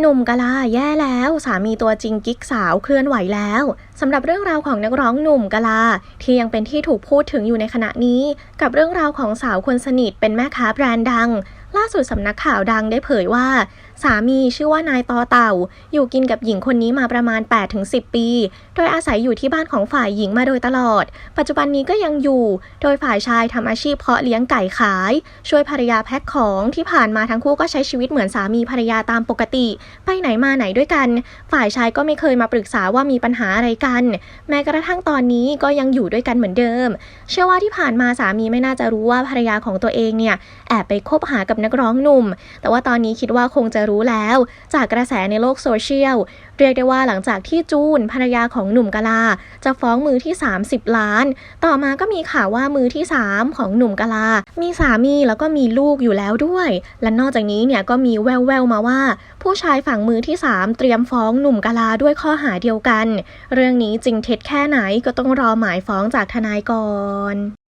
หนุ่มกะลาแย่แล้วสามีตัวจริงกิ๊กสาวเคลื่อนไหวแล้วสำหรับเรื่องราวของนักร้องหนุ่มกะลา ที่ยังเป็นที่ถูกพูดถึงอยู่ในขณะนี้ กับเรื่องราวของสาวคนสนิทเป็นแม่ค้าแบรนด์ดัง ล่าสุดสำนักข่าวดังได้เผยว่า สามีชื่อว่านายตอเต่า อยู่กินกับหญิงคนนี้มาประมาณ 8-10 ปี โดยอาศัยอยู่ที่บ้านของฝ่ายหญิงมาโดยตลอด ปัจจุบันนี้ก็ยังอยู่ โดยฝ่ายชายทำอาชีพเพาะเลี้ยงไก่ขาย ช่วยภรรยาแพ็คของที่ผ่านมาทั้งคู่ก็ใช้ชีวิตเหมือนสามีภรรยาตามปกติ ไปไหนมาไหนด้วยกัน ฝ่ายชายก็ไม่เคยมาปรึกษาว่ามีปัญหาอะไรกัน แม้กระทั่งตอนนี้ก็ยังอยู่ด้วยกันเหมือนเดิม เชื่อว่าที่ผ่านมาสามีไม่น่าจะรู้ว่าภรรยาของตัวเองเนี่ยแอบไปคบหากับนักร้องหนุ่ม แต่ว่าตอนนี้คิดว่าคงจะรู้แล้ว จากกระแสในโลกโซเชียล เรียกได้ว่าหลังจากที่จูนภรรยาของหนุ่มกะลา จะฟ้องมือที่ 30 ล้าน ต่อมาก็มีข่าวว่ามือที่ 3 ของหนุ่มกะลา มีสามีแล้วก็มีลูกอยู่แล้วด้วย และนอกจากนี้เนี่ยก็มีแววๆมาว่า ผู้ชายฝั่งมือที่ 3 เตรียมฟ้องหนุ่มกะลาด้วยข้อหาเดียวกัน เรื่องนี้จริงเท็จแค่ไหนก็ต้องรอหมายฟ้องจากทนายก่อน